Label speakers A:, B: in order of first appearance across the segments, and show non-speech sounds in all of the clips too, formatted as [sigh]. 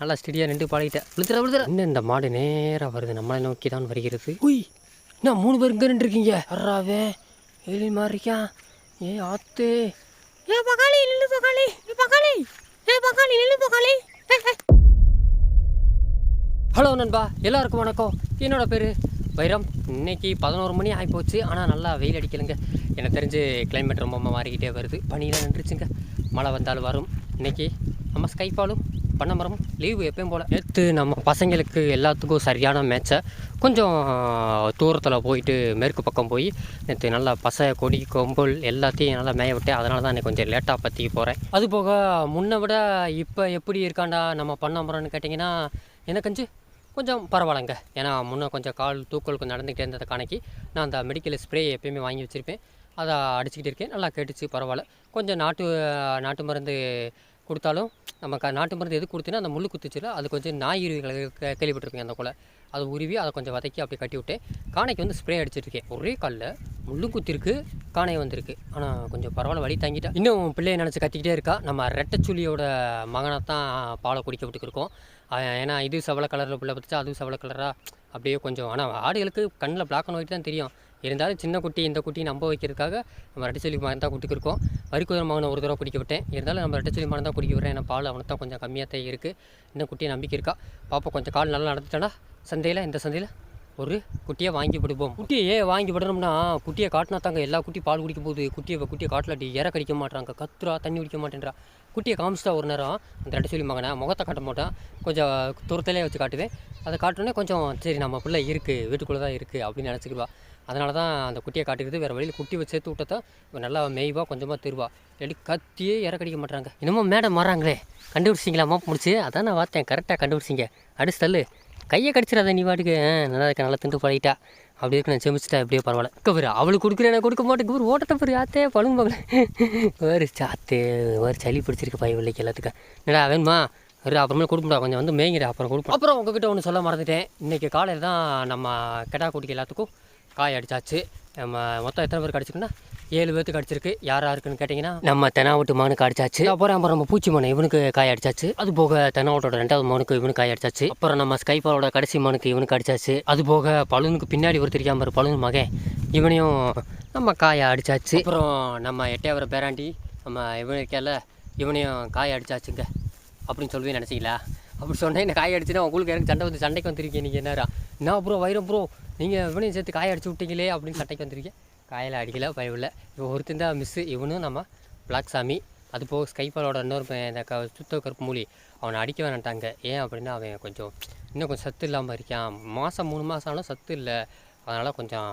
A: நல்லா ஸ்டெடியாக நின்று பழகிட்டேன். விழுத்துற விழுத்துற இன்னும் இந்த மாடு நேராக வருது? நம்மளை நோக்கி தான் வருகிறது. உய் என்ன மூணு பேர் இங்கே நின்றுருக்கீங்க? அறாவே எலி மாதிரி இருக்கான் ஏ ஆத்து. ஏ பக்காளி நில்லு பக்காளி ஏ பக்காளி ஏ பக்காளி நில்லு பக்காளி ஹலோ நண்பா எல்லாருக்கும் வணக்கம். என்னோட பேர் வைரம். இன்னைக்கு பதினோரு மணி ஆகிப்போச்சு ஆனால் நல்லா வெயில் அடிக்கலைங்க. எனக்கு தெரிஞ்சு கிளைமேட் ரொம்ப மாறிக்கிட்டே வருது. பனியெலாம் நின்றுச்சுங்க. மழை வந்தாலும் வரும். இன்னைக்கு நம்ம ஸ்கைஃபாலும் பண்ணமரம் லீவு எப்பயும் போல். நேற்று நம்ம பசங்களுக்கு எல்லாத்துக்கும் சரியான மேட்சை கொஞ்சம் தூரத்தில் போயிட்டு மேற்கு பக்கம் போய் நேற்று நல்லா பசை கொடி கொம்பல் எல்லாத்தையும் நல்லா மேய விட்டேன் அதனால தான் எனக்கு கொஞ்சம் லேட்டாக பற்றி போகிறேன் அது போக முன்னை விட இப்போ எப்படி இருக்காண்டா நம்ம பண்ணமரம்னு கேட்டிங்கன்னா எனக்கு கொஞ்சம் கொஞ்சம் பரவாயில்லைங்க. ஏன்னா முன்னே கொஞ்சம் கால் தூக்கல் கொஞ்சம் நடந்துக்கிட்டே இருந்ததை காணிக்கு நான் அந்த மெடிக்கல் ஸ்ப்ரே எப்பயுமே வாங்கி வச்சுருப்பேன். அதை அடிச்சுக்கிட்டு இருக்கேன். நல்லா கேட்டுச்சு பரவாயில்ல. கொஞ்சம் நாட்டு நாட்டு மருந்து கொடுத்தாலும் நம்ம க நாட்டு மருந்து எது கொடுத்தீங்கன்னா அந்த முள் குத்துச்சில அது கொஞ்சம் நாய் இருவிகளை கேள்விப்பட்டிருப்பீங்க அந்த கொலை. அதை உருவி அதை கொஞ்சம் வதக்கி அப்படியே கட்டி விட்டு காணைக்கு வந்து ஸ்ப்ரே அடிச்சிட்ருக்கேன் ஒரே காலில் முள்ளு குத்திருக்கு காணை வந்திருக்கு. ஆனால் கொஞ்சம் பரவாயில்ல வழி தாங்கிட்டேன் இன்னும் பிள்ளையை நினச்சி கத்திக்கிட்டே இருக்கா. நம்ம ரெட்டச்சுளியோட மகனை தான் பாலை குடிக்க விட்டுருக்கோம் ஏன்னா இது செவல கலரில் பிள்ளை பார்த்துச்சா அதுவும் செவல கலராக அப்படியே கொஞ்சம் ஆனால் ஆடுகளுக்கு கண்ணில் பிளாக் அண்ட் ஒயிட் தான் தெரியும். இருந்தாலும் சின்ன குட்டி இந்த குட்டி நம்ப வைக்கிறதுக்காக நம்ம ரெட்டச்சொலி மகன் தான் குட்டிக்கிருக்கோம் வரிக்குதிரை மகனை ஒரு தடவை பிடிக்க விட்டேன். இருந்தாலும் நம்ம ரெட்டச்சொலி மகன் தான் குடிக்க விட்றேன். ஏன்னா பால் அவனை தான் கொஞ்சம் கம்மியாக தான் இருக்குது இன்னும் குட்டியை நம்பிக்கை இருக்கா? பாப்பா கொஞ்சம் கால் நல்லா நடந்துட்டேன்னா சந்தையில் இந்த சந்தையில் ஒரு குட்டியை வாங்கி விடுவோம். குட்டியை ஏன் வாங்கி விடணும்னா குட்டியை காட்டினா தாங்க எல்லா குட்டி பால் குடிக்கும் போது குட்டியை குட்டியை காட்டிலாட்டி இற கடிக்க மாட்டாங்க கத்துறா தண்ணி குடிக்க மாட்டேன்றா. குட்டியை காமிச்சிட்டா ஒரு நேரம் அந்த ரெட்டை சொல்லி மகனை முகத்தை காட்ட மாட்டான். கொஞ்சம் துரத்திலே வச்சு காட்டுவேன். அதை காட்டோன்னே கொஞ்சம் சரி நம்ம பிள்ளை இருக்குது வீட்டுக்குள்ளே தான் இருக்குது அப்படின்னு நினச்சிக்கிடுவா. அதனால தான் அந்த குட்டியை காட்டுக்கிறது வேறு வழியில் குட்டி வச்சு சேர்த்து விட்டா நல்லா மேய்வா கொஞ்சமாக திருவா. இல்லாட்டி கத்தியே இறக்கடிக்க மாட்டாங்க இன்னமும் மேடம் வராங்களே கண்டுபிடிச்சிங்களா மாப் முடிச்சு? அதான் நான் பார்த்தேன். கரெக்டாக கண்டுபிடிச்சிங்க அடிச்சு தள்ளு. கையை கடிச்சிடாத நீ வாட்டுக்கு நல்லா இருக்க நல்லா திண்டு பழகிட்டா. அப்படி இருக்கு நான் செமிச்சிட்டா எப்படியோ பரவாயில்ல. கவர் அவளுக்கு கொடுக்குறேன் நான் கொடுக்க மாட்டேன் ஒரு ஓட்டத்தை பெரு ஆத்தே பழங்கு மகளே வேறு சாத்தே வேறு சளி பிடிச்சிருக்கு பையன் பிள்ளைக்கு எல்லாத்துக்கும். என்னடா வேணுமா? ஒரு அப்புறமே கொடுக்கடா கொஞ்சம் வந்து மேய்ங்கிற அப்புறம் கொடுப்போம். அப்புறம் உங்ககிட்ட ஒன்று சொல்ல மறந்துட்டேன். இன்றைக்கி காலையில் தான் நம்ம கெடா குட்டிக்கு எல்லாத்துக்கும் காய் அடித்தாச்சு நம்ம மொத்தம் எத்தனை பேருக்கு அடிச்சிருக்குன்னா ஏழு பேருக்கு அடிச்சிருக்கு. யார் யாருக்குன்னு கேட்டிங்கன்னா நம்ம தெனாவட்டு மானுக்கு அடிச்சாச்சு. அப்புறம் அப்புறம் நம்ம பூச்சி மானு இவனுக்கு காய் அடிச்சாச்சு. அது போக தெனாவட்டோட ரெண்டாவது மானுக்கு இவனுக்கு காய் அடிச்சாச்சு. அப்புறம் நம்ம ஸ்கைபாலோட கடைசி மானுக்கு இவனுக்கு அடிச்சாச்சு. அது போக பலூனுக்கு பின்னாடி ஒரு தெரியாமல் ஒரு பலூன் மகன். இவனையும் நம்ம காயை அடித்தாச்சு அப்புறம் நம்ம எட்டையாவர பேராண்டி நம்ம இவன் இருக்கல இவனையும் காய் அடிச்சாச்சுங்க. அப்படின்னு சொல்லவே நினச்சிங்களா? அப்படி சொன்னேன் இந்த காய் அடிச்சுன்னா உங்களுக்கு எனக்கு சண்டை வந்து சண்டைக்கு வந்துருக்கீங்க நீங்கள் என்னரா என்ன ப்ரோ வைரம் ப்ரோ நீங்கள் இவனையும் சேர்த்து காய அடிச்சு விட்டீங்களே அப்படின்னு சட்டைக்கு வந்திருக்கேன் காயில் அடிக்கல பயவில்லை இப்போ ஒருத்தன் தான் மிஸ்ஸு இவனும் நம்ம பிளாக் சாமி அது போக ஸ்கைபாலோட இன்னொரு இந்த க சுத்த கருப்பு மூலி அவனை அடிக்க வேணாட்டாங்க ஏன் அப்படின்னா அவன் கொஞ்சம் இன்னும் கொஞ்சம் சத்து இல்லாமல் இருக்கான். மாதம் மூணு மாதம் ஆனால் சத்து இல்லை. அதனால் கொஞ்சம்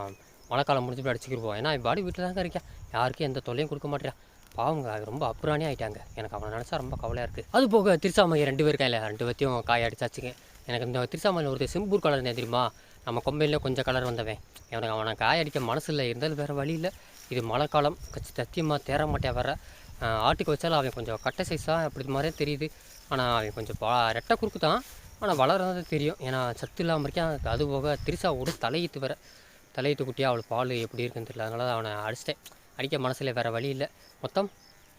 A: மழைக்காலம் முடிஞ்சு போய் அடிச்சுக்கிருப்போம் ஏன்னா பாடி வீட்டில் தாங்க இருக்கேன். யாருக்கும் எந்த தொல்லையும் கொடுக்க மாட்டேறான் பாவங்க அது ரொம்ப அப்புறானே ஆகிட்டாங்க எனக்கு அவனை நினச்சா ரொம்ப கவலையாக இருக்குது அது போக திருச்சாமையை ரெண்டு பேருக்கா இல்லை ரெண்டு பேர்த்தையும் காய அடிச்சாச்சுங்க. எனக்கு இந்த திருச்சாமையில் ஒருத்தர் சிம்பூர் கலர் தெரியுமா? நம்ம கொம்பையில் கொஞ்சம் கலர் வந்தவன். எனக்கு அவனை காய அடிக்க மனசு இல்லை இருந்தாலும் வேறு வழி இல்லை இது காலம் கச்சி சத்தியமாக தேர மாட்டேன் வர ஆட்டுக்கு வச்சாலும் அவன் கொஞ்சம் கட்டை சைஸாக அப்படி மாதிரியே தெரியுது. ஆனால் அவன் கொஞ்சம் பா ரெட்டை குறுக்கு தான். ஆனால் வளர்றது தெரியும். ஏன்னா சத்து இல்லாமல் இருக்கேன். அது போக திருசாவோட தலையீத்து வேற தலையீத்து குட்டியாக அவள் பால் எப்படி இருக்குன்னு தெரியல. அதனால அவனை அடிச்சிட்டேன். அடிக்க மனசில் வேறு வழி இல்லை மொத்தம்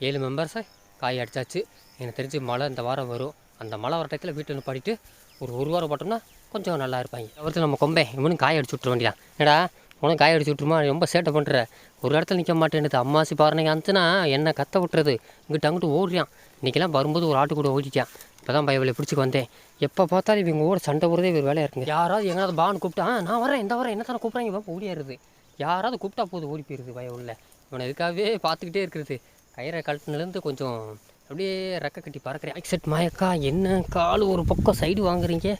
A: ஏழு மெம்பர்ஸை காய் அடித்தாச்சு எனக்கு தெரிஞ்சு மழை இந்த வாரம் வரும். அந்த மழை வர டயத்தில் வீட்டில் பாடிட்டு ஒரு ஒரு வாரம் போட்டோம்னா கொஞ்சம் நல்லா இருப்பாங்க. ஒருத்தர் நம்ம கொம்பே இவனும் காய அடிச்சு விட்ற வேண்டியதான் ஏடா உனக்கு காய அடிச்சு விட்ருமா ரொம்ப சேட்டை பண்ணுற ஒரு இடத்துல நிற்க மாட்டேன்னுது. அம்மாசி பாருங்க அந்தனா என்ன கத்த விட்டுறது. இங்கிட்ட அங்கிட்டு ஓடுறான். இன்றைக்கெல்லாம் வரும்போது ஒரு ஆட்டு கூட ஓடிட்டான். இப்போ தான் பயவில்லை பிடிச்சிக்கு வந்தேன். எப்போ பார்த்தாலும் இவங்க கூட சண்டை போடுறதே ஒரு வேலையாக இருக்குங்க. யாராவது எங்கேயாவது பான்னு கூப்பிட்டா நான் வரேன் இந்த வரேன். என்ன தானே கூப்பிட்றாங்க இப்போ ஓடியாருது. யாராவது கூப்பிட்டா போது ஓடி போயிருது பயம் இவனை இதுக்காகவே பார்த்துக்கிட்டே இருக்கிறது. கயிறை கழட்டினிலேருந்து கொஞ்சம் அப்படியே ரெக்க கட்டி பறக்கிறேன். எக்ஸட் மயக்கா என்ன? கால் ஒரு பக்கம் சைடு வாங்குறீங்க.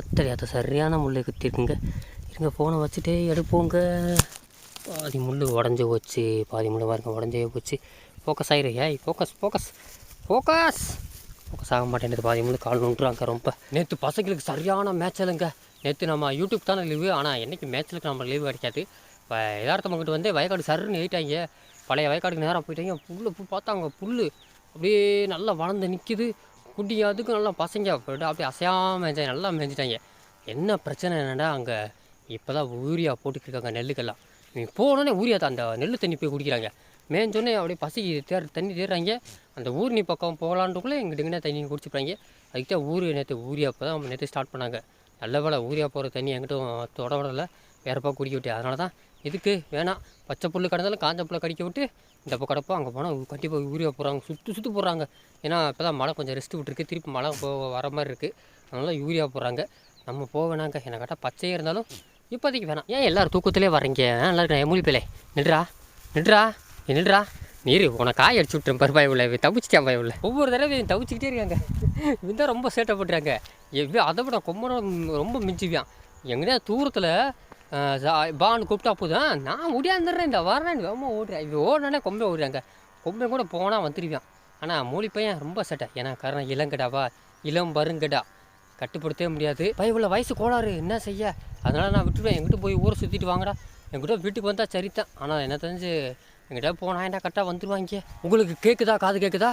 A: அத்தடி சரியான முள்ளை குத்திருக்குங்க. இருங்க ஃபோனை வச்சுட்டே எடுப்போங்க. பாதி முள் உடஞ்சி போச்சு. பாதி முள் பாருங்க உடஞ்சே போச்சு. ஃபோக்கஸ் ஆயிரு. ஏய் ஃபோக்கஸ் ஃபோக்கஸ் ஃபோக்கஸ் ஃபோக்கஸ் ஆக மாட்டேங்குது பாதி முள் கால் நுண்டுறாங்க ரொம்ப. நேற்று பசங்களுக்கு சரியான மேட்சலுங்க நேற்று நம்ம யூடியூப் தானே லீவு ஆனால் என்றைக்கு மேட்சலுக்கு நம்ம லீவு கிடைக்காது. இப்போ யதார்த்தம் வந்து வயக்காடு சருன்னு ஏறிட்டாங்க. பழைய வயக்காடுக்கு நேரம் போயிட்டாங்க. புல்லு புல் பார்த்தாங்க புல் அப்படியே நல்லா வளர்ந்து நிற்கிது குட்டி அதுக்கும் நல்லா பசங்க போய்ட்டு அப்படியே அசையாமல் மேய்ஞ்சாங்க நல்லா மேய்ஞ்சிட்டாங்க என்ன பிரச்சனை என்னடா அங்கே? இப்போ தான் யூரியா போட்டுக்கிருக்காங்க நெல்லுக்கெல்லாம். நீ போனோடனே ஊரியா தான் அந்த நெல் தண்ணி போய் குடிக்கிறாங்க. மேய்ஞ்சோடனே அப்படியே பசிக்கு தேர் தண்ணி தேடுறாங்க அந்த ஊர்னி பக்கம் போகலான்றக்குள்ளே எங்கிட்ட இங்கே தண்ணி குடிச்சுப்பாங்க அதுக்கு தான் ஊர் நேற்று ஊரியா இப்போ தான் நேற்று ஸ்டார்ட் பண்ணாங்க. நல்ல வேலை ஊரியா போகிற தண்ணி எங்கிட்டும் தொட விடலை. வேற பக்கம் குடிக்க விட்டு அதனால தான் எதுக்கு? வேணாம். பச்சை புல்லு கிடந்தாலும் காஞ்ச புல்லை கடிக்க விட்டு இந்த பக்கம் கிடப்போம். அங்கே போனால் கண்டிப்பாக யூரியா போகிறாங்க சுற்று சுற்று போடுறாங்க. ஏன்னா இப்போ தான் மழை கொஞ்சம் ரெஸ்ட் விட்டுருக்கு. திருப்பி மழை போ வர மாதிரி இருக்குது அதனால யூரியா போடுறாங்க. நம்ம போக வேணாங்க. என்னை கேட்டால் பச்சையாக இருந்தாலும் இப்போதைக்கு வேணாம். ஏன் எல்லோரும் தூக்கத்திலே வரீங்க எல்லாருக்கும் இருக்கேன். மூலி பிள்ளை நின்றா நின்றா நின்றா நீர் உனக்கு காய் அடிச்சு விட்டுரும் பருபாய் உள்ள. தவிச்சிட்டேன் பாய் உள்ள. ஒவ்வொரு தடவையும் தவிச்சிக்கிட்டே இருக்காங்க. இவன் ரொம்ப சேட்டை பண்ணுறாங்க எவ்வளோ அதை விட கொம்பரம் ரொம்ப மிஞ்சுவியான் எங்கேயா தூரத்தில் பான்னு கூப்பிட்டா போதும். நான் ஓடியாந்துடுறேன் இந்த வரேன். ரொம்ப ஓடுறேன் இது ஓடினாலே கொம்பே ஓடுறாங்க. கொம்பே கூட போனால் வந்துடுவான் ஆனால் மூலி பையன் ரொம்ப சட்டை. ஏன்னா காரணம் இளங்கடாவா இளம் வருங்கடா. கட்டுப்படுத்தவே முடியாது. பயவுள்ள வயசு கோளாறு. என்ன செய்ய? அதனால் நான் விட்டுருவேன் எங்கிட்ட போய் ஊரை சுற்றிட்டு வாங்கடா. எங்கிட்ட வீட்டுக்கு வந்தால் சரித்தான் ஆனால் என்ன தெரிஞ்சு எங்கிட்ட போனால் என்ன கரெக்டாக வந்துடுவாங்க உங்களுக்கு கேட்குதா காது கேட்குதா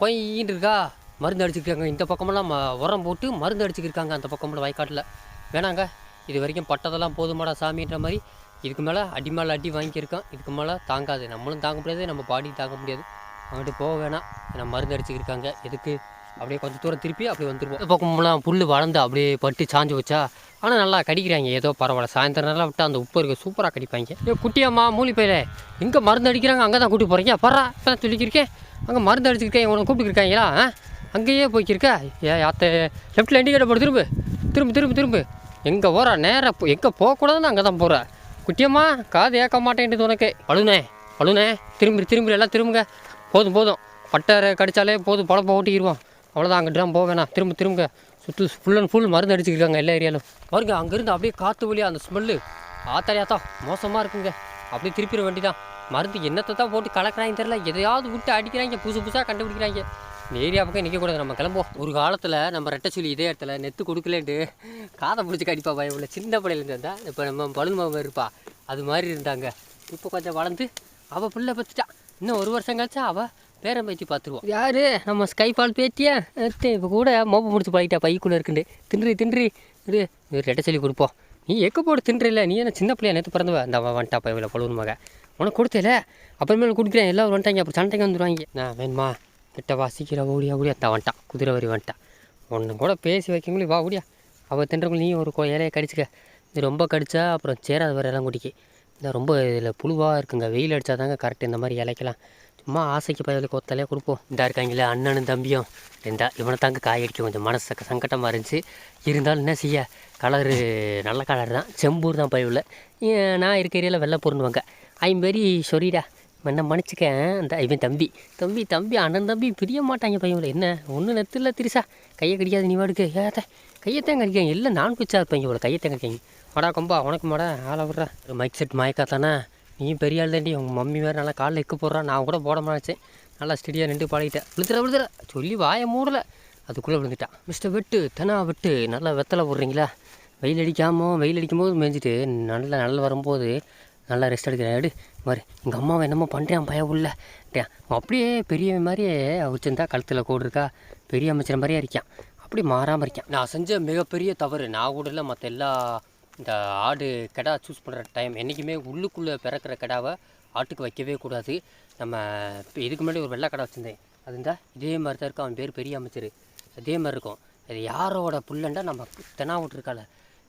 A: கொயின்னு இருக்கா? மருந்து அடிச்சுக்கிறாங்க இந்த பக்கமெல்லாம் ம- உரம் போட்டு மருந்து அடிச்சுக்கிருக்காங்க அந்த பக்கமெல்லாம் வயக்காட்டில். வேணாங்க. இது வரைக்கும் பட்டதெல்லாம் போதுமாடா சாமின்ற மாதிரி இதுக்கு மேலே அடி மேலே அடி வாங்கியிருக்கோம் இதுக்கு மேலே தாங்காது. நம்மளும் தாங்க முடியாது நம்ம பாடி தாங்க முடியாது. அவங்ககிட்ட போக வேணாம். ஏன்னா மருந்து அடிச்சுக்கிருக்காங்க. எதுக்கு? அப்படியே கொஞ்சம் தூரம் திருப்பி அப்படியே வந்துருவோம். பக்கம்லாம் புல் வளர்ந்து அப்படியே பட்டு சாஞ்சு வச்சா ஆனால் நல்லா கடிக்கிறாங்க. ஏதோ பரவாயில்ல. சாயந்தரம் நல்லா விட்டு அந்த உப்பு இருக்குது சூப்பராக கடிப்பாங்க. ஏ குட்டியம்மா மூலி பையில எங்கே மருந்து அடிக்கிறாங்க? அங்கே தான் கூட்டி போகிறீங்க பரா இப்போ சொல்லிக்கிருக்கேன் அங்கே மருந்து அடிச்சிருக்கேன் உனக்கு கூப்பிட்டுருக்காங்களா ஆ அங்கேயே போய்க்கிருக்கா. ஏ அத்தை லெஃப்ட்டில் இண்டிகேட்டர் போட்டு திரும்ப. திரும்ப திரும்ப திரும்ப. எங்கே போகிறா நேராக எங்கே போகக்கூடாதுன்னு அங்கே தான் போகிற குட்டியம்மா காது ஏற்க மாட்டேன்ட்டு உனக்கு. பழுனே பழுனே திரும்பி திரும்பி எல்லாம் திரும்புங்க. போதும் போதும். பட்டரை கடித்தாலே போதும் பழப்ப ஓட்டிக்கிடுவோம் அவ்வளோதான் அங்கே தான் போக வேணாம். திரும்ப திரும்ப. சுற்று ஃபுல் அண்ட் ஃபுல் மருந்து அடிச்சுக்கிருக்காங்க எல்லா ஏரியாலும். பாருங்க அங்கேருந்து அப்படியே காற்று வழியா அந்த ஸ்மெல்லு ஆத்தாரியாத்தா மோசமாக இருக்குங்க. அப்படியே திருப்பிட வேண்டிதான். மருந்து என்னத்தை தான் போட்டு கலக்கிறாங்க தெரில எதையாவது விட்டு அடிக்கிறாங்க புதுசு புதுசாக கண்டுபிடிக்கிறாங்க. இந்த ஏரியா பக்கம் நிற்கக்கூடாது நம்ம கிளம்புவோம். ஒரு காலத்தில் நம்ம ரெட்டை சொல்லி இதே இடத்துல நெத்து கொடுக்கலேன்ட்டு காதை பிடிச்சி கடிப்பா பயம் உள்ள சின்ன பிள்ளையிலேருந்து இருந்தா இப்போ நம்ம பழுமாவை இருப்பா. அது மாதிரி இருந்தாங்க. இப்போ கொஞ்சம் வளர்ந்து அவள் பிள்ளை பத்துட்டா. இன்னும் ஒரு வருஷம் கழிச்சா அவள் பேரம் பேத்தி பார்த்துருவோம் யாரு? நம்ம ஸ்கைபால் பேத்தியா? இப்போ கூட மோப்பம் முடிச்சு பழகிட்டா பைக்குள்ளே இருக்குண்டு தின்றி தின்றி. இது ரெட்டை சொல்லி கொடுப்போம். நீ எக்க போட்டு தின்றில்ல. நீ என்ன சின்ன பிள்ளையா? நேற்று பிறந்தவ. அந்த அவன் வந்துட்டா பையில பழுவன் மக. உனக்கு கொடுத்தல அப்புறமேல கொடுக்குறேன். எல்லாரும் வந்துட்டாங்க. அப்புறம் சண்டைக்கு வந்துடுவாங்க நான் வேணுமா? கிட்ட வாசிக்கிற சீக்கிரம் ஓடியா ஓடியா. தான் வந்துட்டான் குதிரை வரி வந்துட்டான் ஒன்று கூட பேசி வைக்கங்களே வா ஓடியா. அவள் தின்றக்குள்ள நீ ஒரு கொ- இலையை கடிச்சிக்க. இது ரொம்ப கடிச்சா அப்புறம் சேராத வேறு எல்லாம் குடிக்கி. இந்த ரொம்ப இதில் புழுவாக இருக்குங்க. வெயில் அடித்தா தாங்க கரெக்ட் இந்த மாதிரி இலைக்கெல்லாம் சும்மா ஆசைக்கு பதிலுக்கு ஒத்தலையே கொடுப்போம். இந்த இருக்காங்களே அண்ணனும் தம்பியும். இந்தா இவனை தாங்க காய் அடிக்கும். கொஞ்சம் மனசு சங்கட்டமாக இருந்துச்சு. இருந்தாலும் என்ன செய்ய? கலரு நல்ல கலர் தான். செம்பூர் தான் பயவில் நான் இருக்க ஏரியாவில் வெள்ளை பொருணுவாங்க ஐம் வெரி சொரிடா என்ன மன்னிச்சுக்க அந்த இவன் தம்பி. தம்பி தம்பி அண்ணன் தம்பி பிரிய மாட்டாங்க பையன் என்ன? ஒன்றும் நெத்தில் திரிசா. கையை கடிக்காது நீ வாடுக்கு. ஏத்த கையத்தான் கடிக்காங்க. இல்லை நான் பிச்சா இருப்பாங்க இவ்வளோ கையத்தான் கடிக்காங்க. வாடா கொம்பா. உனக்கு மாடா. ஆளை விட்றா. ஒரு மைக் செட் மயக்காத்தானே? நீ பெரிய ஆள் தாண்டி உங்கள் மம்மி வேறு நல்லா காலில் எக்கு போடுறா. நான் கூட போட மாட்டேன். நல்லா ஸ்டெடியாக நின்று பழகிட்டேன். விழுத்துற விழுத்துற சொல்லி வாயை மூடலை. அதுக்குள்ளே விழுந்துட்டான் மிஸ்டர் வெட்டு தெனா வெட்டு நல்லா வெத்தலை போடுறீங்களா? வெயில் அடிக்காமல் வெயில் அடிக்கும்போது மேய்ஞ்சிட்டு நல்லா நல்லா வரும்போது நல்லா ரெஸ்ட் எடுக்கிறேன். எடு மாதிரி எங்கள் அம்மாவை என்னமோ பண்ணுறேன் பயம் உள்ள அவன் அப்படியே பெரிய மாதிரியே வச்சுருந்தா கழுத்தில் கோடு இருக்கா? பெரிய அமைச்சர் மாதிரியே இருக்கான். அப்படி மாறாமல் இருக்கான். நான் செஞ்ச மிகப்பெரிய தவறு நான் கூட இல்லை மற்ற எல்லா இந்த ஆடு கிடா சூஸ் பண்ணுற டைம் என்றைக்குமே உள்ளுக்குள்ளே பிறக்கிற கிடாவை ஆட்டுக்கு வைக்கவே கூடாது. நம்ம இதுக்கு முன்னாடி ஒரு வெள்ளை கடை வச்சுருந்தேன். அது இருந்தால் இதே மாதிரி தான் இருக்கும் அவன் பேர் பெரிய அமைச்சர். அதே மாதிரி இருக்கும். அது யாரோட புள்ளண்டா நம்ம தெனா விட்டுருக்கால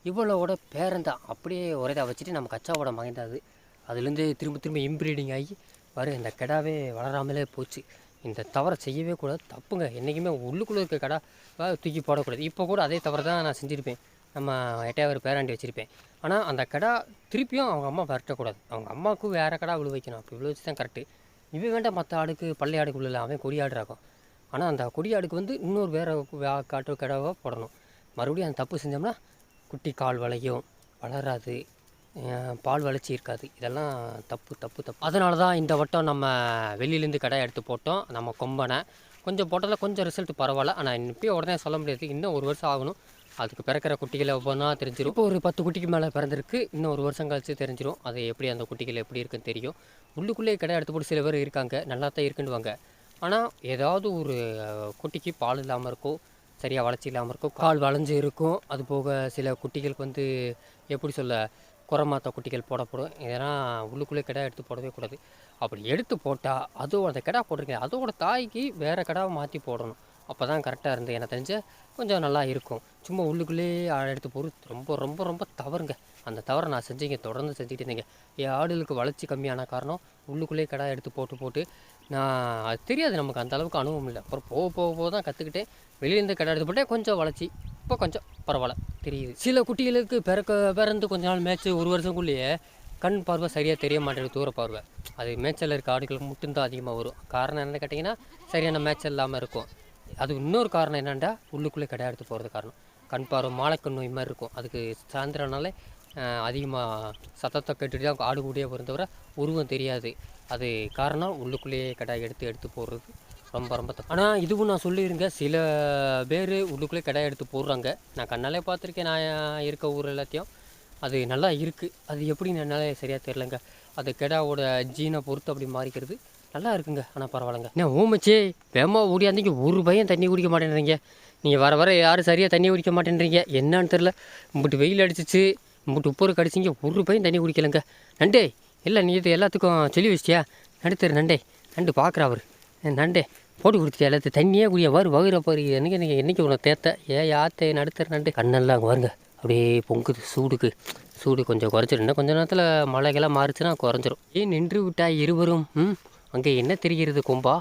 A: இவ்வளோட பேரந்தான் அப்படியே ஒரே இதாக வச்சுட்டு நம்ம கச்சாவோட மகன் அதுலேருந்து திரும்ப திரும்ப இம்ப்ரீடிங் ஆகி வரும் இந்த கிடாவே வளராமலே போச்சு. இந்த தவறை செய்யவே கூடாது. தப்புங்க. என்றைக்குமே உள்ளுக்குள்ளே இருக்க கடா தூக்கி போடக்கூடாது. இப்போ கூட அதே தவறு தான் நான் செஞ்சுருப்பேன். நம்ம எட்டையாவது பேராண்டி வச்சுருப்பேன். ஆனால் அந்த கடா திருப்பியும் அவங்க அம்மா விரட்டக்கூடாது. அவங்க அம்மாவுக்கும் வேறு கடா விழு வைக்கணும் அப்படி விழு வச்சு தான் கரெக்டு இவன் வேண்டாம் மற்ற ஆடுக்கு பள்ளி ஆடுக்கு உள்ள அவன் கொடி ஆடுறாக்கும். ஆனால் அந்த கொடி ஆடுக்கு வந்து இன்னொரு வேறு காட்டு கடாவாக போடணும். மறுபடியும் அந்த தப்பு செஞ்சோம்னா குட்டி கால் வளையும் வளராது பால் வளர்ச்சி இருக்காது. இதெல்லாம் தப்பு தப்பு தப்பு. அதனால தான் இந்த வட்டம் நம்ம வெளியிலேருந்து கடை எடுத்து போட்டோம். நம்ம கொம்பனை. கொஞ்சம் போட்டதில் கொஞ்சம் ரிசல்ட் பரவாயில்ல. ஆனால் இப்போயே உடனே சொல்ல முடியாது. இன்னும் ஒரு வருஷம் ஆகணும். அதுக்கு பிறக்கிற குட்டிகளை ஒவ்வொன்றா தெரிஞ்சிடும் இப்போ ஒரு பத்து குட்டிக்கு மேலே பிறந்திருக்கு. இன்னும் ஒரு வருஷம் கழிச்சு தெரிஞ்சிடும் அது எப்படி அந்த குட்டிகள் எப்படி இருக்குன்னு தெரியும். உள்ளுக்குள்ளேயே கடை எடுத்து போட்டு சில பேர் இருக்காங்க. நல்லா தான் இருக்குன்னுவாங்க. ஆனால் ஏதாவது ஒரு குட்டிக்கு பால் இல்லாமல் இருக்கும் சரியாக வளர்ச்சி இல்லாமல் இருக்கும் கால் வளைஞ்சு இருக்கும். அது போக சில குட்டிகளுக்கு வந்து எப்படி சொல்ல குரமாத்த குட்டிகள் போடப்படும். இதெல்லாம் உள்ளுக்குள்ளே கிடா எடுத்து போடவே கூடாது. அப்படி எடுத்து போட்டால் அதுவும் அந்த கிடா போட்டிருக்கேன் அதோட தாய்க்கு வேறு கிடாவை மாற்றி போடணும். அப்போ தான் கரெக்டாக இருந்து. எனக்கு தெரிஞ்ச கொஞ்சம் நல்லா இருக்கும். சும்மா உள்ளுக்குள்ளேயே ஆடு எடுத்து போகிறது ரொம்ப ரொம்ப ரொம்ப தவறுங்க. அந்த தவறை நான் செஞ்சீங்க. தொடர்ந்து செஞ்சுட்டு இருந்தீங்க. என் ஆடுகளுக்கு வளர்ச்சி கம்மியான காரணம் உள்ளுக்குள்ளேயே கடா எடுத்து போட்டு போட்டு நான் அது தெரியாது நமக்கு. அந்த அளவுக்கு அனுபவம் இல்லை. அப்புறம் போக போக போக தான் கற்றுக்கிட்டேன் வெளியிலேருந்து கடை எடுத்து போட்டே கொஞ்சம் வளர்ச்சி. இப்போ கொஞ்சம் பரவாயில்ல. தெரியுது. சில குட்டிகளுக்கு பிறக்க பிறந்து கொஞ்ச நாள் மேட்ச்சு ஒரு வருஷத்துக்குள்ளேயே கண் பார்வை சரியாக தெரிய மாட்டேங்குது. தூர பார்வை. அது மேய்ச்சல் இருக்க ஆடுகளுக்கு மட்டும்தான் அதிகமாக வரும். காரணம் என்னன்னு கேட்டிங்கன்னா சரியான மேய்ச்சல் இல்லாமல் இருக்கும். அது இன்னொரு காரணம் என்னென்னா உள்ளுக்குள்ளே கடை எடுத்து போகிறது காரணம். கண் பார்வை மாலைக்கண் நோய் மாதிரி இருக்கும். அதுக்கு சாயந்தரம்னாலே அதிகமாக சத்தத்தை கேட்டுட்டு தான் ஆடு கூடியே வரும் தவிர உருவம் தெரியாது. அது காரணம் உள்ளுக்குள்ளேயே கடை எடுத்து எடுத்து போடுறது ரொம்ப ரொம்ப தப்பு. ஆனால் இதுவும் நான் சொல்லியிருங்க சில பேர் உள்ளுக்குள்ளே கடை எடுத்து போடுறாங்க. நான் கண்ணாலே பார்த்துருக்கேன். நான் இருக்க ஊர் எல்லாத்தையும். அது நல்லா இருக்குது அது எப்படின்னு என்னால் சரியாக தெரிலங்க அது கெடாவோட ஜீனை பொறுத்து அப்படி மாறிக்கிறது. நல்லா இருக்குங்க ஆனால் பரவாயில்லைங்க. என்ன ஊமச்சே வேமா ஓடியாந்தீங்க ஒரு பையன் தண்ணி குடிக்க மாட்டேன்றீங்க. நீங்கள் வர வர யாரும் சரியாக தண்ணி குடிக்க மாட்டேன்றீங்க. என்னன்னு தெரில இம்பிட்டு வெயில் அடிச்சிச்சு. இம்பிட்டு உப்பு கடிச்சிங்க. ஒரு பையன் தண்ணி குடிக்கலைங்க. நண்டே இல்லை நீ இது எல்லாத்துக்கும் சொல்லி வச்சிட்டியா? நடுத்தர் நண்டே. நண்டு பார்க்குறா அவர். நண்டே போட்டு கொடுத்துட்டியா? எல்லாத்து தண்ணியே குடிய? வரு வகுற பாரு. எனக்கு எனக்கு என்னைக்கு உனக்கு தேத்த? ஏ யாத்தே நடுத்தர் நண்டு. கண்ணெல்லாம் அங்கே வருங்க. அப்படியே பொங்குது சூடுக்கு. சூடு கொஞ்சம் குறைச்சிரும் இன்னும் கொஞ்ச நேரத்தில் மழைகள்லாம் மாறுச்சுன்னா குறைஞ்சிரும். ஏன் நின்று விட்டா இருவரும். ம்? அங்கே என்ன தெரிகிறது கொம்பா?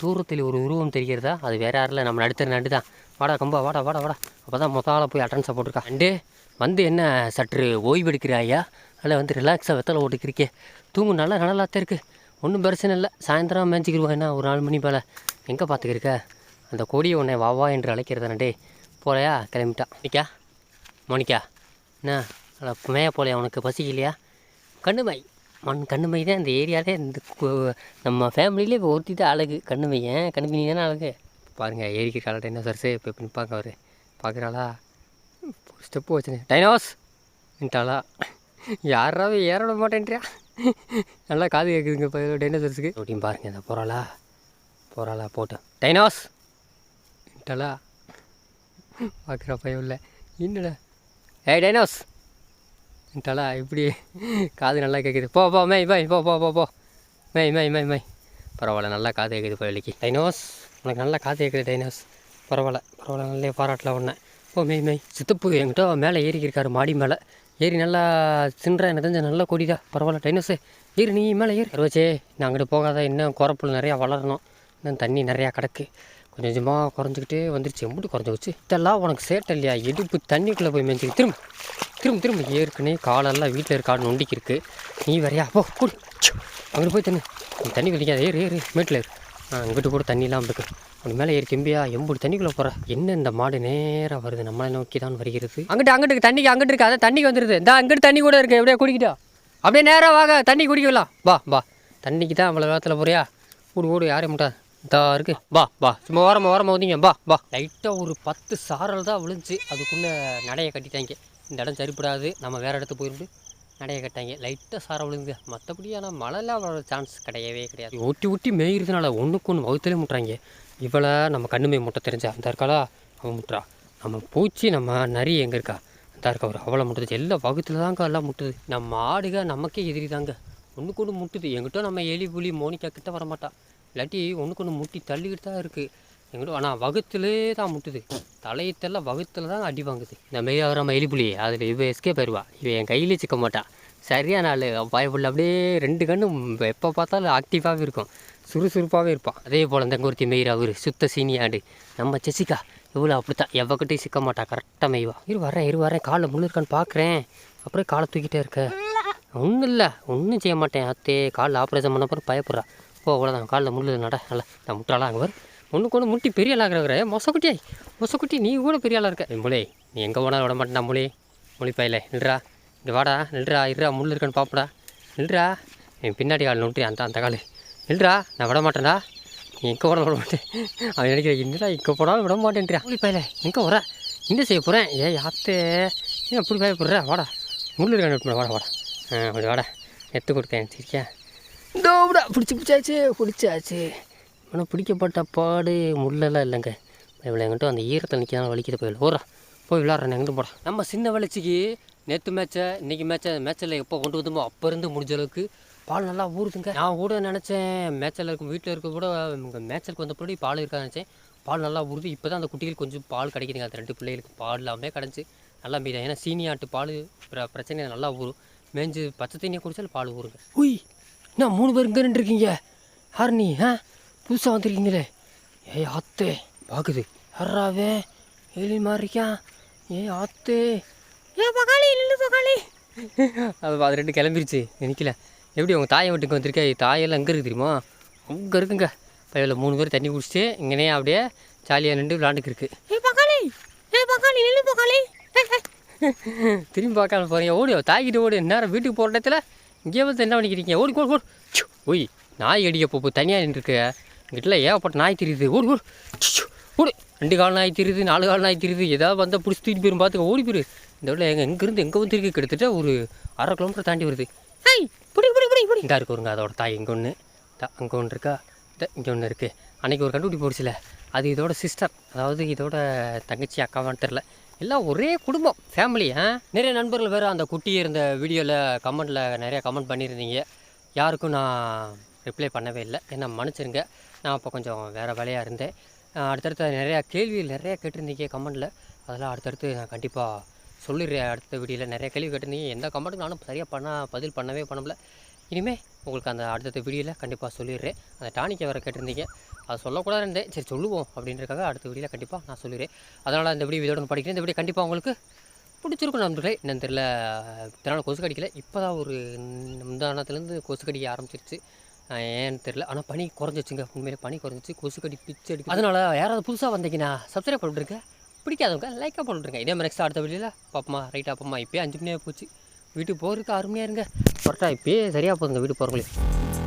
A: தூரத்தில் ஒரு உருவம் தெரிகிறதா? அது வேற யாரில் நம்ம நடுத்தர் நண்டு தான். வாடா கொம்பா வாடா வாடா வாடா. அப்போ தான் மொத்தால போய் அட்டன்ஸை போட்டிருக்கா. அண்டு வந்து என்ன சற்று ஓய்வெடுக்கிறாயா அதில் வந்து ரிலாக்ஸாக வெத்தலை ஓட்டுக்கிருக்கே தூங்கும் நல்லா நல்லா தான் இருக்குது ஒன்றும் பிரச்சனை இல்லை. சாயந்தரம் மேய்ச்சிக்கிருவா என்ன ஒரு நாலு மணி மேலே எங்கே பார்த்துக்கிருக்க? அந்த கொடியை உன்னை வா வா என்று அழைக்கிறதானே போலையா? கிளம்பிட்டா. நிக்கா மோனிக்கா என்ன? அட மேய போலையா? உனக்கு பசிக்கலையா? கண்ணுமாய் மண் கண்ணுமை தான் இந்த ஏரியாவிலே இந்த நம்ம ஃபேமிலியிலே இப்போ ஒருத்தி தான் அழகு. கண்ணுமை ஏன்? கண்ணுமை தானே அழகு? பாருங்கள் ஏரிக்கு கால டைனோசர்ஸே இப்போ இப்போ நிற்பாங்க அவர் பார்க்குறாளா? Step வச்சுனேன் dinos! நின்ட்டாளா? யாராவது ஏற விட மாட்டேன்றியா? நல்லா காது கேட்குதுங்க இப்போ டைனோசர்ஸுக்கு அப்படின்னு பாருங்கள் இந்த போகிறாளா போகிறாளா போட்டு டைனோஸ்! நின்ட்டாளா? பார்க்குற பயம் இல்லை. என்னடா? ஏய் டைனோஸ்! தலா இப்படி காது நல்லா கேட்குது போ போ மெய் மெய் போ போ போ போ. மெய் மெய் மெய் மெய். பரவாயில்ல நல்லா காது கேட்குது பயலிக்கு டைனோஸ் உனக்கு நல்லா காது கேட்குது டைனோஸ். பரவாயில்ல பரவாயில்ல நல்ல பாராட்டல ஒன்று ஓ மெய் மெய். சித்தப்பு என்கிட்ட மேலே ஏறிக்கிருக்காரு மாடி மேலே. ஏறி நல்லா சின்றா எனக்கு தெரிஞ்ச நல்லா கொடிதா பரவாயில்ல டைனோஸு. ஏறு நீ மேலே ஏறு. அருவச்சே நான் அங்கிட்டு போகாத இன்னும் குறப்புல நிறையா வளரணும். இன்னும் தண்ணி நிறையா கிடக்கு. கொஞ்சம் கொஞ்சமாக குறைஞ்சிக்கிட்டே வந்துருச்சு. எம்பிட்டு குறைஞ்சி வச்சு. இதெல்லாம் உனக்கு சேட்டை இல்லையா? இடுப்பு தண்ணிக்குள்ளே போய் மேய்ச்சி திரும்ப. திரும்ப திரும்ப ஏற்கனவே காலெல்லாம் வீட்டில் இருக்க காடு நொண்டிக்கு இருக்கு நீ வரையா? போ கூடு அங்கிட்டு போய் தண்ணி நீ தண்ணி குடிக்காத ஏறு ஏறு மேட்டில் ஏறு. இங்கிட்டு கூட தண்ணி இல்லாமல் இருக்கு. அப்படி மேலே ஏறி தெம்பியா எம்புடி தண்ணிக்குள்ளே போகிற என்ன இந்த மாடு நேராக வருது? நம்மளை நோக்கி தான் வருகிறது. அங்கிட்டு அங்கிட்டு தண்ணிக்கு அங்கிட்டு இருக்கு அதான் தண்ணிக்கு வந்துடுது இந்த அங்கிட்டு தண்ணி கூட இருக்கு. எப்படியா குடிக்கிட்டா? அப்படியே நேராக வாங்க தண்ணி குடிக்கலாம். வா வா. தண்ணிக்கு தான் அவ்வளோ வேகத்தில் போறியா? ஓடு ஓடு யாரையும் முட்டா? இதா இருக்கு. வா வா. சும்மா ஓரமாக ஓரமாக வந்தீங்க வா வா. லைட்டாக ஒரு பத்து சாரல் தான் விழுந்துச்சு. அதுக்குள்ளே நடைய கட்டிட்டாங்க. இந்த இடம் சரிப்படாது. நம்ம வேறு இடத்துக்கு போயிருந்து நடைய கட்டாங்க. லைட்டாக சாரம் விழுந்து. மற்றபடி ஆனால் மழைலாம் வர சான்ஸ் கிடையவே கிடையாது. ஒட்டி ஒட்டி மேயிறதுனால ஒன்றுக்கு ஒன்று வகுத்துலேயே முட்டுறாங்க. இவளை நம்ம கண்ணுமே முட்டை தெரிஞ்சா அந்த இருக்காளா அவன் முட்டுறா. நம்ம பூச்சி நம்ம நரி எங்கே இருக்கா? அந்த இருக்கா ஒரு அவளை முட்டுது. எல்லா வகுத்தில் தாங்க எல்லாம் முட்டுது. நம்ம ஆடுக நமக்கே எதிரி தாங்க. ஒன்றுக்கு ஒன்று முட்டுது. எங்கிட்ட நம்ம எலி புலி மோனிக்கா கிட்ட வரமாட்டா. இல்லாட்டி ஒன்றுக்கு ஒன்று முட்டி தள்ளிக்கிட்டு தான் இருக்குது எங்கிட்ட ஆனால் வகுத்துலே தான் முட்டுது. தலையத்தெல்லாம் வகுத்துல தான் அடி வாங்குது. இந்த மாரி அவர் எலிப்புலி. அதில் இவ எஸ்கே போயிடுவா இவன் என் கையிலே சிக்க மாட்டான் சரியான ஆள் பயப்புள்ள அப்படியே ரெண்டு கண்ணும் எப்போ பார்த்தாலும் ஆக்டிவாகவே இருக்கும். சுறுசுறுப்பாகவே இருப்பான் அதே போல் இந்த குருத்தி மெயிரா அவர் சுத்த சீனியாண்டு நம்ம ஜெசிகா இவ்வளோ அப்படித்தான். எவ்வக்கிட்டையும் சிக்க மாட்டா. கரெக்டாக மெய்வா. இரு வரேன் இரு வரேன். காலில் முள்ளு இருக்கான்னு பார்க்குறேன் அப்புறம் காலை தூக்கிட்டே இருக்க. ஒன்றும் இல்லை. ஒன்றும் செய்ய மாட்டேன். அத்தே காலில் ஆப்ரேஷன் பண்ண பிறகு பயப்படுறா. போ அவ்வளோதான் காலில் முள்ளு நட. நல்லா நான் முட்டாளா அங்கே வரும் ஒன்றுக்கு ஒன்று முட்டி பெரிய ஆளாக இருக்கிற மொசக்குட்டி மொசக்குட்டி நீ கூட பெரிய ஆளாக இருக்க. மொழி நீ எங்கே போனாலும் விட மாட்டேன் மொழி மொழி பையில நில்றா. இங்கே வாடா நில்றா இருறா முள் இருக்கான்னு பாப்படா. நில்றா. என் பின்னாடி கால் நோட்டி அந்த அந்த கால் நில்றா நான் விட மாட்டேன்டா. நீ எங்கே போனால் விட மாட்டேன். அவன் நினைக்கிற என்னடா எங்கே போனாலும் விட மாட்டேன்றியா. மொழி பையில எங்கே வர என்ன செய்ய போகிறேன் ஏ யாத்தே. ஏன் அப்படி பயப்படுற வாடா. முள் இருக்கான்னு வாடா வாடா. ஆ அப்படி வாடா. எடுத்து கொடுத்தேன் சரியா விடா பிடிச்சி பிடிச்சாச்சு பிடிச்சாச்சு ஆனால் பிடிக்கப்பட்ட பாடு முள்ளெல்லாம் இல்லைங்க. இவ்வளோ எங்கிட்ட அந்த ஈரத்தில் நிற்காம வலிக்கிற போயிடல ஓரா போய் விளாட்றேன் எங்கிட்ட போடா. நம்ம சின்ன வளர்ச்சிக்கு நேற்று மேட்சை இன்றைக்கி மேட்சை மேட்சில் எப்போ கொண்டு வந்தோமோ அப்போ இருந்து முடிஞ்ச அளவுக்கு பால் நல்லா ஊறுதுங்க. நான் கூட நினச்சேன் மேட்சில் இருக்கும் வீட்டில் இருக்க கூட மேட்சலுக்கு வந்த பின்னாடி பால் இருக்காது நினச்சேன். பால் நல்லா ஊறுது. இப்போ தான் அந்த குட்டிகள் கொஞ்சம் பால் கிடைக்குதுங்க. அந்த ரெண்டு பிள்ளைகளுக்கு பால் எல்லாமே கிடச்சி நல்லா மீதம். ஏன்னா ஆட்டு பால் பிர பிரச்சனை நல்லா ஊறும். மேஞ்சு பச்சை தண்ணியை குடித்தாலும் பால் ஊறுங்க. உய் என்ன மூணு பேர் இங்கே இருக்கீங்க ஹார்னி நீ ஆ? புதுசாக வந்துருக்கீங்களே ஏய் ஆத்தே பார்க்குது யாராவே எலி மாறிக்கான் ஏய் ஆத்தே ஏ பகாலி இல்லை பகாலி அது அது ரெண்டு கிளம்பிருச்சு. நினைக்கல. எப்படி உங்கள் தாயை வீட்டுக்கு வந்திருக்க? தாயெல்லாம் எங்கே இருக்குது தெரியுமா? அங்கே இருக்குங்க. பையில் மூணு பேர் தண்ணி குடிச்சிட்டு இங்கனே அப்படியே ஜாலியாக நின்று விளாண்டுக்கு இருக்கு. ஏ பக்காளி ஏ பக்காளி நில்லு பக்காளி [laughs] திரும்பி பார்க்காம போகிறீங்க ஓடி தாய்கிட்ட ஓடி. நேரம் வீட்டுக்கு போகிற இடத்துல இங்கே வந்து என்ன பண்ணிக்கிறீங்க? ஓடி ஓடி ஓடி. ஓய் நாய் அடிக்க போ தனியாக நின்றுருக்கு. இங்கிட்டல ஏகப்பட்ட நாய் தெரியுது? ஓடி ஓடு. ஓடு. ரெண்டு கால் நாய் தெரியுது நாலு கால் நாய் தெரியுது. ஏதாவது வந்தால் பிடிச்சி தூக்கிட்டு போயிரும் பார்த்துக்க ஓடி போயிரு. இந்த விட எங்கே எங்கேருந்து எங்கே வந்துருக்கு கிட்டத்தட்ட ஒரு அரை கிலோமீட்டர் தாண்டி வருது. ஐய் பிடி பிடி பிடி பிடி. இந்தா இருக்குங்க அதோட தாய் இங்கே ஒன்று அங்கே ஒன்று இருக்கா? இந்த இங்கே ஒன்று இருக்குது அன்றைக்கி ஒரு கண்டுபிடி போடுச்சுல. அது இதோட சிஸ்டர் அதாவது இதோட தங்கச்சி அக்காவான்னு தெரில எல்லாம் ஒரே குடும்பம் ஃபேமிலி ஆ? நிறைய நண்பர்கள் வேறு அந்த குட்டி இருந்த வீடியோவில் கமெண்ட்டில் நிறையா கமெண்ட் பண்ணியிருந்தீங்க. யாருக்கும் நான் ரிப்ளை பண்ணவே இல்லை. என்ன மன்னிச்சிருங்க. நான் அப்போ கொஞ்சம் வேறு வேலையாக இருந்தேன். அடுத்தடுத்து அடுத்தடுத்த நிறையா கேள்விகள் நிறையா கேட்டிருந்தீங்க கமெண்டில். அதெல்லாம் அடுத்தடுத்து நான் கண்டிப்பாக சொல்லிடுறேன். அடுத்த வீடியோவில் நிறைய கேள்வி கேட்டிருந்தீங்க. எந்த கமெண்ட்டும் நானும் சரியாக பண்ண பதில் பண்ணவே பண்ணல இனிமேல் உங்களுக்கு அந்த அடுத்தடுத்த வீடியோவில் கண்டிப்பாக சொல்லிடுறேன். அந்த டானிக்கை வேறு கேட்டிருந்தீங்க. அது சொல்லக்கூடாது இருந்தேன். சரி சொல்லுவோம் அப்படின்றக்காக அடுத்த வீடியோவில் கண்டிப்பாக நான் சொல்லிடுறேன். அதனால் இந்த வீடியோ இதோட படிக்கிறேன் இந்த வீடியோ கண்டிப்பாக உங்களுக்கு பிடிச்சிருக்கும் நண்பர்களே. என்னன்னு தெரியல. இதனால் கொசு கடிக்கல. இப்போ தான் ஒரு முந்தானத்துலேருந்து கொசு கடிக்க ஆரம்பிச்சிருச்சு. ஏன்னு தெரில ஆனால் பனி குறைஞ்சிச்சுங்க. உண்மையிலே பனி குறைஞ்சிச்சு. கொசு கடி பிச்சு அடிக்கும் அதனால் யாராவது புதுசாக வந்தீங்கன்னா சப்ஸ்கிரைப் பண்ணிட்டுருங்க பிடிக்காதவங்க லைக்காக போட்டுருங்க இதே மாதிரி நெக்ஸ்ட் அடுத்த வீடியோவில் பாப்பமா ரைட்டாக அப்பமா இப்போயே அஞ்சு மணியாக போச்சு. வீட்டுக்கு போகிறதுக்கு ஆறு மணியாக இருங்க கரெக்டாக இப்போயே சரியாக போகுதுங்க வீட்டு போகிறவங்களுக்கு